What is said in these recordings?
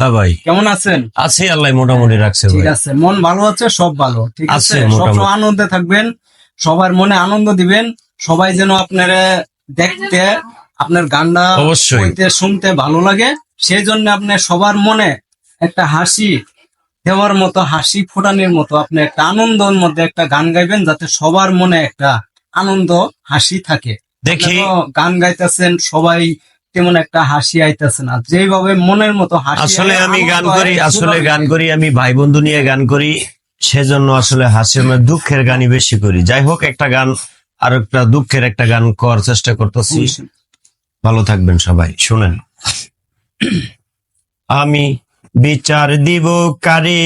হ্যাঁ ভাই। কেমন আছেন? আছে আল্লাহ মোটামুটি রাখছে ঠিক আছে মন ভালো আছে সব ভালো ঠিক আছে আছে, সবসময় আনন্দে থাকবেন সবার মনে আনন্দ দিবেন সবাই যেন আপনারা দেখতে আপনার গানটা অবশ্যই। শুনতে ভালো লাগে। সেই জন্য আপনি সবার মনে একটা হাসি দেওয়ার মতো হাসি ফোটানোর মতো আপনি একটা আনন্দের মধ্যে একটা গান গাইবেন যাতে সবার মনে একটা আনন্দ হাসি থাকে। দেখি। গান গাইতেছেন সবাই তেমন একটা হাসি আইতেছে না। যেভাবে মনের মতো হাসি আসলে আমি গান করি আসলে গান করি আমি ভাই বন্ধু নিয়ে গান করি সেজন্য আসলে হাসির মধ্যে দুঃখের গানই বেশি করি। যাই হোক একটা গান আর একটা দুঃখের একটা গান করার চেষ্টা করতেছি। ভালো থাকবেন সবাই শুনেন। আমি বিচার দিব কারে?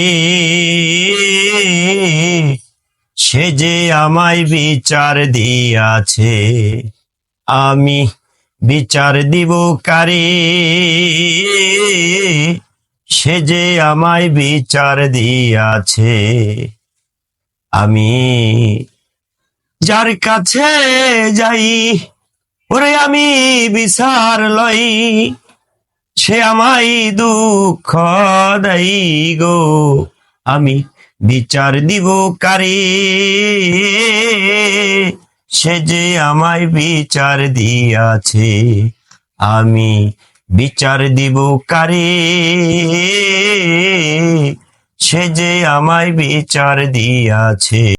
সে যে আমায় বিচার দিয়াছে আমি বিচার দিব কারে? সে যে আমায় বিচার দিয়াছে। আমি যার কাছে যাই, ওরে আমি বিচার লই। সে আমায় দুঃখ দেই গো। আমি বিচার দিব কারে? সে যে আমায় বিচার দিয়াছে আমি বিচার দিব কারে? সে যে আমায় বিচার দিয়াছে